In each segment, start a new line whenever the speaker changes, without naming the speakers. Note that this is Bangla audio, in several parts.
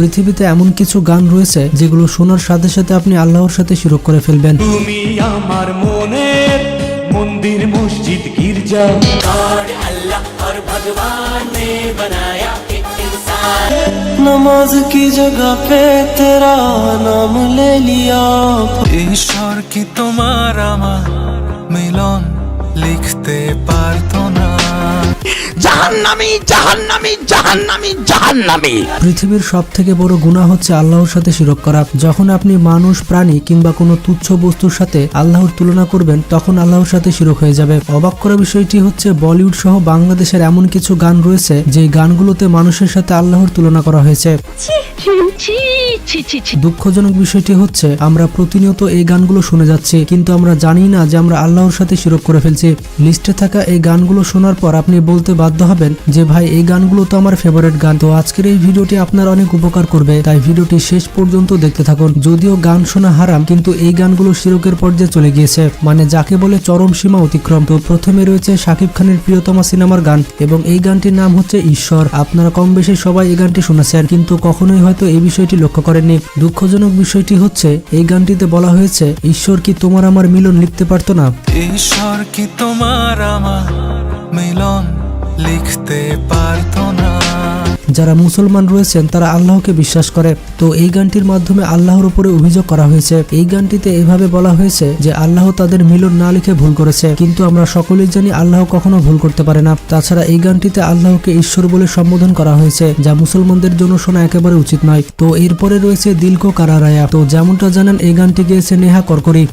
পৃথিবীতে এমন কিছু গান রয়েছে যেগুলো শোনার সাথে সাথে আপনি আল্লাহর সাথে শিরক করে ফেলবেন।
তুমি আমার মনের মন্দির মসজিদ গির্জা।
নমাজ কি জগা পে তেরা নাম লে লিয়া?
ঈশ্বর কি তোমার আমার মিলন লিখতে পারতো
জাহান্নামি জাহান্নামি জাহান্নামি জাহান্নামি।
পৃথিবীর সব থেকে বড় গুণা হচ্ছে আল্লাহর সাথে শিরক করা। যখন আপনি মানুষ প্রাণী কিংবা কোনো তুচ্ছ বস্তুর সাথে আল্লাহর তুলনা করবেন তখন আল্লাহর সাথে শিরক হয়ে যাবে। অবাক করা বিষয়টি হচ্ছে বলিউড সহ বাংলাদেশের এমন কিছু গান রয়েছে যে গানগুলোতে মানুষের সাথে আল্লাহর তুলনা করা হয়েছে। দুঃখজনক বিষয়টি হচ্ছে আমরা প্রতিনিয়ত এই গানগুলো শুনে যাচ্ছি কিন্তু আমরা জানি না যে আমরা আল্লাহর সাথে শিরক করে ফেলছি। লিস্টে থাকা এই গানগুলো শোনার পর আপনি বলতে বাধ্য হবেন যে, ভাই, এই গানগুলো তো আমার ফেভারিট গান। তো আজকের এই ভিডিওটি আপনার অনেক উপকার করবে। তাই ভিডিওটি শেষ পর্যন্ত দেখতে থাকুন। যদিও গান শোনা হারাম, কিন্তু এই গানগুলো শিরকের পর্যায়ে চলে গিয়েছে। মানে যাকে বলে চরম সীমা অতিক্রম। তো প্রথমে রয়েছে শাকিব খানের প্রিয়তমা সিনেমার গান, এবং এই গানটির নাম হচ্ছে ঈশ্বর। আপনারা কম বেশি সবাই এই গানটি শুনেছেন, কিন্তু কখনোই হয়তো এই বিষয়টি লক্ষ্য করেননি। দুঃখজনক বিষয়টি হচ্ছে, এই গানটিতে বলা হয়েছে, ঈশ্বর কি তোমার আমার মিলন লিখতে পারতো না?
ঈশ্বর কি তোমার আমার মিলন লিখতে পারতো
যারা মুসলমান রয়েছেন, তারা আল্লাহকে বিশ্বাস করে। তো এই গানটির মাধ্যমে আল্লাহর উপরে অভিযোগ করা হয়েছে। এই গানটিতে এভাবে বলা হয়েছে যে, আল্লাহ তাদের মিলন না লিখে ভুল করেছে। কিন্তু আমরা সকলেই জানি, আল্লাহ কখনো ভুল করতে পারে না। তাছাড়া এই গানটিতে আল্লাহকে ঈশ্বর বলে সম্বোধন করা হয়েছে, যা মুসলমানদের জন্য শোনা একেবারে উচিত নয়। তো এরপরে রয়েছে দিলকো কারারায়া। তো যেমনটা জানেন, এই গানটি গেয়েছে নেহা করকরি।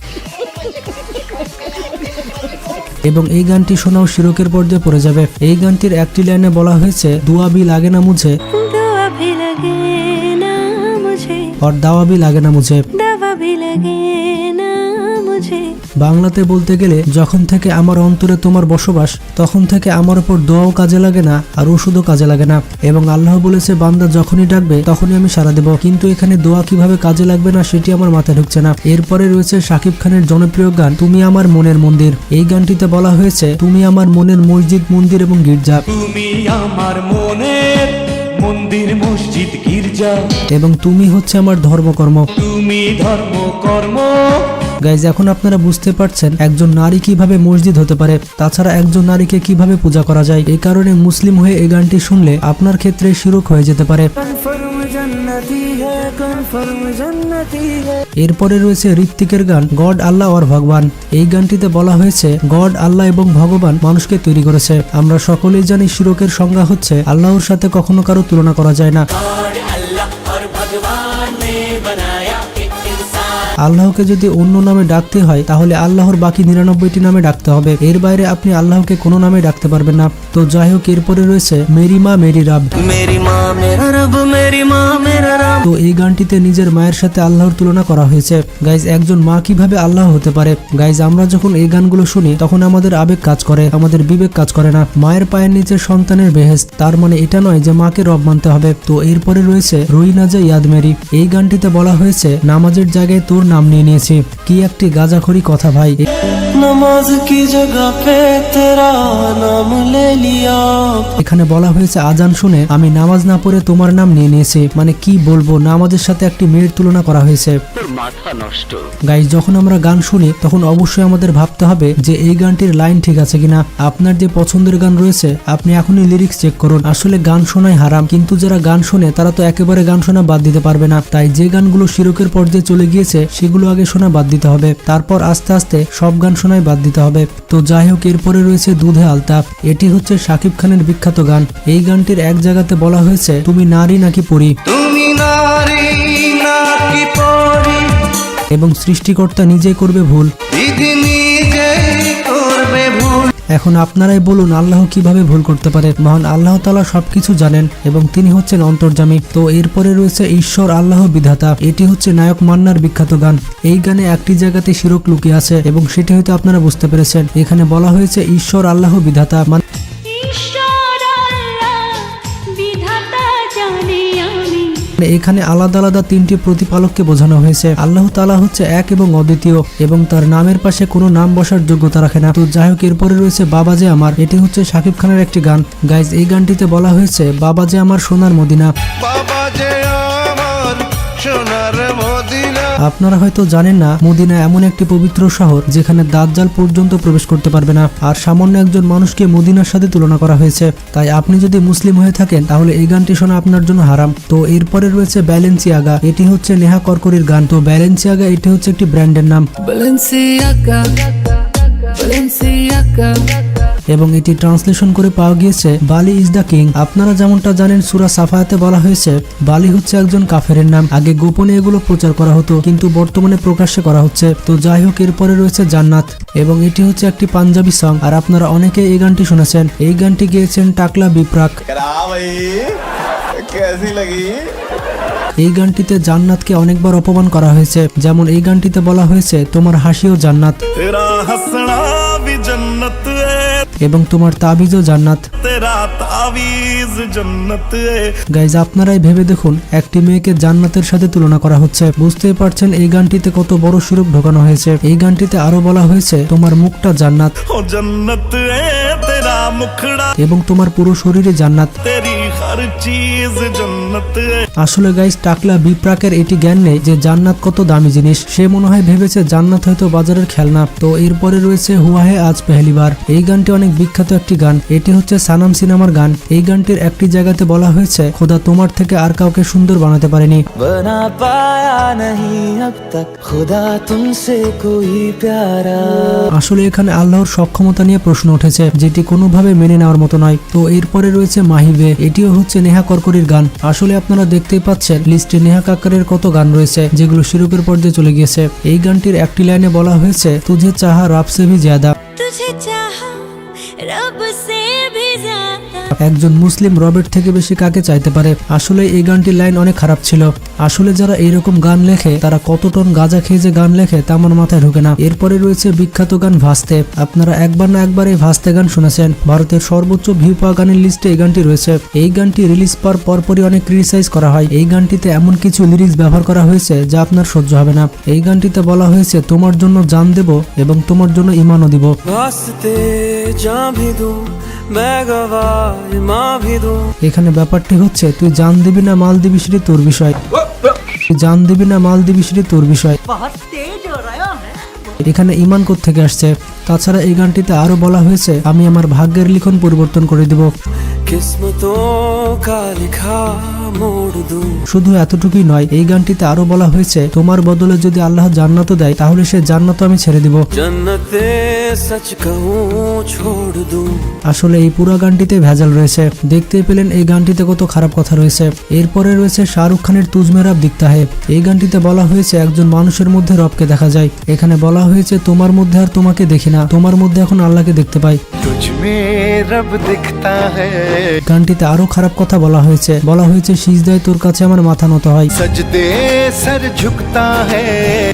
এবং এই গানটি শোনাও শিরকের পর্যায়ে পড়ে যাবে এই গানটির একটি লাইনে বলা হয়েছে দুয়াবি লাগে না মুঝে
दवा भी लगे ना मुझे
और दावा भी লাগে না মুঝে
दवा भी लगे ना मुझे
বাংলাতে বলতে গেলে যখন থেকে আমার অন্তরে তোমার বসবাস তখন থেকে আমার উপর দোয়াও কাজে লাগে না আর ওষুধও কাজে লাগে না। এবং আল্লাহ বলেছে বান্দা যখনই ডাকবে তখনই আমি সাড়া দেব। কিন্তু এখানে দোয়া কীভাবে কাজে লাগবে না সেটি আমার মাথায় ঢুকছে না। এরপরে রয়েছে শাকিব খানের জনপ্রিয় গান তুমি আমার মনের মন্দির। এই গানটিতে বলা হয়েছে তুমি আমার মনের মসজিদ মন্দির এবং গির্জা।
তুমি আমার মনের মন্দির মসজিদ গির্জা।
এবং তুমি হচ্ছে আমার ধর্মকর্ম।
তুমি ধর্ম কর্ম
গাইজ এখন আপনারা বুঝতে পারছেন একজন নারী কীভাবে মসজিদ হতে পারে তাছাড়া একজন নারীকে কীভাবে পূজা করা যায়। এই কারণে মুসলিম হয়ে এই গানটি শুনলে আপনার ক্ষেত্রে শিরক হয়ে যেতে পারে। এরপরে রয়েছে ঋত্বিকের গান গড আল্লাহ আর ভগবান। এই গানটিতে বলা হয়েছে গড আল্লাহ এবং ভগবান মানুষকে তৈরি করেছে। আমরা সকলেই জানি শিরকের সংজ্ঞা হচ্ছে আল্লাহর সাথে কখনো কারও তুলনা করা যায় না। আল্লাহকে যদি অন্য নামে ডাকতে হয়, তাহলে আল্লাহর বাকি নিরানব্বইটি নামে ডাকতে হবে। এর বাইরে আপনি আল্লাহকে কোনো নামে ডাকতে পারবেন না। তো যাই হোক, এরপরে রয়েছে মেরি মা মেরি রাব।
মেরি মা মেরা রাব মেরি মা
তো এই গানটিতে নিজের মায়ের সাথে আল্লাহর তুলনা করা হয়েছে। গাইজ একজন মা কীভাবে আল্লাহ হতে পারে? গাইজ আমরা যখন এই গানগুলো শুনি, তখন আমাদের আবেগ কাজ করে, আমাদের বিবেক কাজ করে না। মায়ের পায়ের নিচে সন্তানের বেহেস তার মানে এটা নয় যে মাকে রব মানতে হবে। তো এরপরে রয়েছে রুইনাজা ইয়াদমেরি। এই গানটিতে বলা হয়েছে, নামাজের জায়গায় তোর নাম নিয়ে নিয়েছি। কি একটি গাজাখড়ি কথা ভাই।
নামাজ কি জগা পে তেরা নাম লে লিয়া?
এখানে বলা হয়েছে, আজান শুনে আমি নামাজ না পড়ে তোমার নাম নিয়ে নিয়েছি। মানে কি বলব, নামাজের সাথে একটি মেয়ের তুলনা করা হয়েছে। গাইজ যখন আমরা গান শুনি তখন অবশ্যই আমাদের ভাবতে হবে যে এই গানটির লাইন ঠিক আছে কিনা। আপনার যে পছন্দের গান রয়েছে আপনি এখনই লিরিক্স চেক করুন। আসলে গান শোনাই হারাম কিন্তু যারা গান শোনে তারা তো একেবারে গান শোনা বাদ দিতে পারবে না। তাই যে গানগুলো শিরকের পর্যায়ে চলে গিয়েছে সেগুলো আগে শোনা বাদ দিতে হবে। তারপর আস্তে আস্তে সব গান শোনাই বাদ দিতে হবে। তো যাই হোক এরপরে রয়েছে দুধে আলতাপ এটি হচ্ছে শাকিব খানের বিখ্যাত গান। এই গানটির এক জায়গাতে বলা হয়েছে তুমি নারী নাকি পড়ি
তুমি নারী নাকি
এবং সৃষ্টিকর্তা ভুল।
করবে ভুল।
এখন আপনারাই বলুন আল্লাহ কীভাবে ভুল করতে পারে? মহান আল্লাহ তালা সবকিছু জানেন এবং তিনি হচ্ছেন অন্তর্জামী। তো এরপরে রয়েছে ঈশ্বর আল্লাহ বিধাতা। এটি হচ্ছে নায়ক মান্নার বিখ্যাত গান। এই গানে একটি জায়গাতে শিরক লুকিয়ে আছে এবং সেটি হয়তো আপনারা বুঝতে পেরেছেন। এখানে বলা হয়েছে ঈশ্বর আল্লাহ বিধাতা। মানে এখানে আলাদা আলাদা তিনটি প্রতিপালককে বোঝানো হয়েছে। আল্লাহ তালা হচ্ছে এক এবং অদ্বিতীয় এবং তার নামের পাশে কোনো নাম বসার যোগ্যতা রাখে না। তো যাই হোক, এরপরে রয়েছে বাবা যে আমার। এটি হচ্ছে শাকিব খানের একটি গান। গাইজ এই গানটিতে বলা হয়েছে, বাবা যে আমার সোনার মদিনা।
বাবা যে
আপনারা হয়তো জানেন না মদিনা এমন একটি পবিত্র শহর যেখানে দাজ্জাল পর্যন্ত প্রবেশ করতে পারবে না। আর সামান্য একজন মানুষকে মদিনার সাথে তুলনা করা হয়েছে। তাই আপনি যদি মুসলিম হয়ে থাকেন তাহলে এই গানটি শোনা আপনার জন্য হারাম। তো এরপরে রয়েছে ব্যালেন্সিয়াগা এটি হচ্ছে নেহা করকরির গান। তো ব্যালেন্সিয়াগা এটি হচ্ছে একটি ব্র্যান্ডের নাম।
Balenciaga, Balenciaga.
এবং এটি ট্রান্সলেশন করে পাওয়া গিয়েছে বালি ইজ দ্য কিং। আপনারা যেমনটা জানেন সুরা সাফায়াতে বলা হয়েছে বালি হচ্ছে একজন কাফেরের নাম। আগে গোপনে এগুলো প্রচার করা হতো কিন্তু বর্তমানে প্রকাশ্যে করা হচ্ছে। তো যাই হোক এরপরে রয়েছে জান্নাত এবং এটি হচ্ছে একটি পাঞ্জাবি সং আর আপনারা অনেকে এই গানটি শুনেছেন। এই গানটি গেয়েছেন টাকলা বিপ্রাক। এই গানটিতে জান্নাতকে অনেকবার অপমান করা হয়েছে। যেমন এই গানটিতে বলা হয়েছে তোমার হাসিও জান্নাত। এবং তোমার তাবিজও জান্নাত। গাইজ আপনারাই ভেবে দেখুন একটি মেয়েকে জান্নাতের সাথে তুলনা করা হচ্ছে। বুঝতে পারছেন এই গানটিতে কত বড় সুরূপ ঢোকানো হয়েছে। এই গানটিতে আরও বলা হয়েছে তোমার মুখটা জান্নাত। এবং তোমার পুরো শরীরে জান্নাত। আসলে গাইস টাকলা বিপ্রাকের এটি জ্ঞান নেই যে জান্নাত কত দামি জিনিস। সে মনে হয় ভেবেছে জান্নাত হয়তো বাজারের খেলনা। তো এরপরে রয়েছে হুয়া হে আজ পেহলিবার। এই গানটি অনেক বিখ্যাত একটি গান। এটি হচ্ছে সানাম সিনেমার গান। এই গানটির একটি জায়গাতে বলা হয়েছে খোদা তোমার থেকে আর কাউকে সুন্দর বানাতে পারেনি। আসলে এখানে আল্লাহর সক্ষমতা নিয়ে প্রশ্ন উঠেছে যেটি কোনোভাবে মেনে নেওয়ার মতো নয়। তো এরপরে রয়েছে মাহিবে। এটিও হচ্ছে নেহা কর্করির গান। আসলে আপনারা দেখতেই পাচ্ছেন, লিস্টে নেহা কাক্কারের কত গান রয়েছে, যেগুলো শিরোপের পর্যায়ে চলে গিয়েছে। এই গানটির একটি লাইনে বলা হয়েছে, তুঝে চাহা রাব সে ভি জাদা
তুঝে চাহা রব সে ভি জাদা
একজন মুসলিম রবের থেকে বেশি কাকে চাইতে পারে? আসলে এই গানটির লাইন অনেক খারাপ ছিল। আসলে যারা এইরকম গান লেখে, তারা কত টন গাঁজা খেয়ে যে গান লেখে তা আমার মাথায় ঢোকে না। এরপরে রয়েছে বিখ্যাত গান ভাস্তে। আপনারা একবার না একবার এই ভাস্তে গান শুনেছেন। ভারতের সর্বোচ্চ ভিউ পাওয়া গানের লিস্টে এই গানটি রয়েছে। এই গানটি রিলিজ পাওয়ার পরপরই অনেক ক্রিটিসাইজ করা হয়। এই গানটিতে এমন কিছু লিরিক্স ব্যবহার করা হয়েছে যা আপনার সহ্য হবে না। এই গানটিতে বলা হয়েছে, তোমার জন্য জান দেব এবং তোমার জন্য ইমানও দিব। এখানে ব্যাপারটি হচ্ছে, তুই জান দিবি না মাল দিবি সেটি তোর বিষয়। তুই জান দিবি না মাল দিবি সেটি তোর বিষয়। এখানে ইমান থেকে আসছে? তাছাড়া এই গানটিতে আরও বলা হয়েছে, আমি আমার ভাগ্যের লিখন পরিবর্তন করে দিব। শুধু এতটুকুই নয় এই গানটিতে আরও বলা হয়েছে তোমার বদলে যদি আল্লাহ জান্নাত দেয় তাহলে সে জান্নাত আমি ছেড়ে দিব। আসলে এই পুরো গানটিতে ভেজাল রয়েছে। দেখতে পেলেন এই গানটিতে কত খারাপ কথা রয়েছে। এরপরে রয়েছে শাহরুখ খানের তুজমেরাব দিকতা হে এই গানটিতে বলা হয়েছে একজন মানুষের মধ্যে রবকে দেখা যায়। এখানে বলা হয়েছে তোমার মধ্যে আর তোমাকে দেখি না। তোমার মধ্যে এখন আল্লাহকে দেখতে পাই।
তুজমে রব হ্যায়।
গানটিতে আরও খারাপ কথা বলা হয়েছে। বলা হয়েছে সিজদায় তোর কাছে আমার মাথা নত হয়।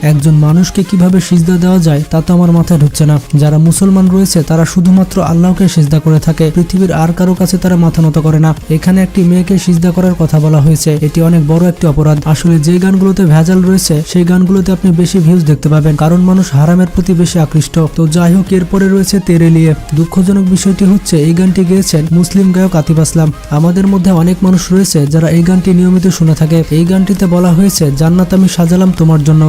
একজন মানুষকে কীভাবে সিজদা দেওয়া যায় তা তো আমার মাথায় ঢুকছে না। যারা মুসলমান রয়েছে তারা শুধুমাত্র আল্লাহকে সিজদা করে থাকে। পৃথিবীর আর কারও কাছে তারা মাথা নত করে না। এখানে একটি মেয়েকে সিজদা করার কথা বলা হয়েছে। এটি অনেক বড় একটি অপরাধ। আসলে যে গানগুলোতে ভেজাল রয়েছে সেই গানগুলোতে আপনি বেশি ভিউজ দেখতে পাবেন। কারণ মানুষ হারামের প্রতি বেশি আকৃষ্ট। তো যাই হোক এরপরে রয়েছে তেরে তেরেলিয়ে। দুঃখজনক বিষয়টি হচ্ছে এই গানটি গেয়েছেন মুসলিম গায়ক আতিফ আসলাম। আমাদের মধ্যে অনেক মানুষ রয়েছে যারা এই গানটি নিয়মিত শুনে থাকে। এই গানটিতে বলা হয়েছে, জান্নাত আমি সাজালাম তোমার জন্য।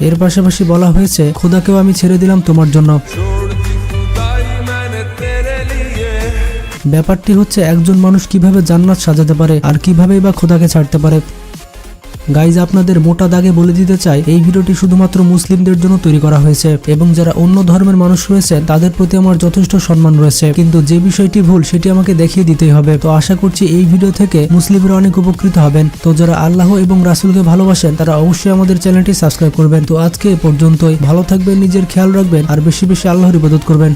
এর পাশাপাশি বলা হয়েছে, খোদাকেও আমি ছেড়ে দিলাম তোমার জন্য। ব্যাপারটি হচ্ছে, একজন মানুষ কীভাবে জান্নাত সাজাতে পারে আর কিভাবেই বা খোদাকে ছাড়তে পারে। গাইজ, আপনাদের মোটা দাগে বলে দিতে চাই, এই ভিডিওটি শুধুমাত্র মুসলিমদের জন্য তৈরি করা হয়েছে এবং যারা অন্য ধর্মের মানুষ রয়েছে তাদের প্রতি আমার যথেষ্ট সম্মান রয়েছে। কিন্তু যে বিষয়টি ভুল, সেটি আমাকে দেখিয়ে দিতেই হবে। তো আশা করছি এই ভিডিও থেকে মুসলিমরা অনেক উপকৃত হবেন। তো যারা আল্লাহ এবং রাসুলকে ভালোবাসেন, তারা অবশ্যই আমাদের চ্যানেলটি সাবস্ক্রাইব করবেন। তো আজকে এ পর্যন্তই। ভালো থাকবেন, নিজের খেয়াল রাখবেন, আর বেশি বেশি আল্লাহর ইবাদত করবেন।